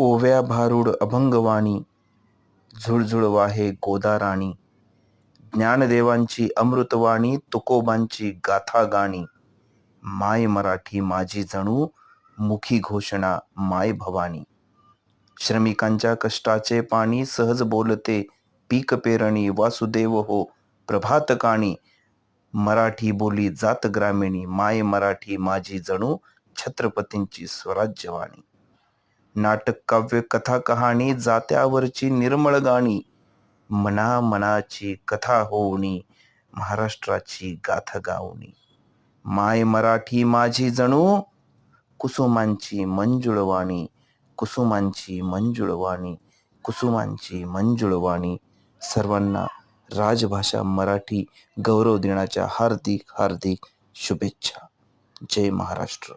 ओव्या भारुड अभंगवाणी झुळझुळ वाहे गोदाराणी ज्ञानदेवांची अमृतवाणी तुकोबांची गाथा गाणी माय मराठी माझी जणू मुखी घोषणा माय भवानी. श्रमिकांच्या कष्टाचे पाणी सहज बोलते पीक पेरणी वासुदेव हो प्रभात काणी मराठी बोली जात ग्रामीणी माय मराठी माझी जणू छत्रपतींची स्वराज्यवाणी. नाटक काव्य कथा कहाणी जात्यावरची निर्मळ गाणी मना मनाची कथा होऊनी महाराष्ट्राची गाथ गावणी माय मराठी माझी जणू कुसुमांची मंजुळवाणी कुसुमांची मंजुळवाणी कुसुमांची मंजुळवाणी. सर्वांना राजभाषा मराठी गौरव दिनाच्या हार्दिक हार्दिक शुभेच्छा. जय महाराष्ट्र.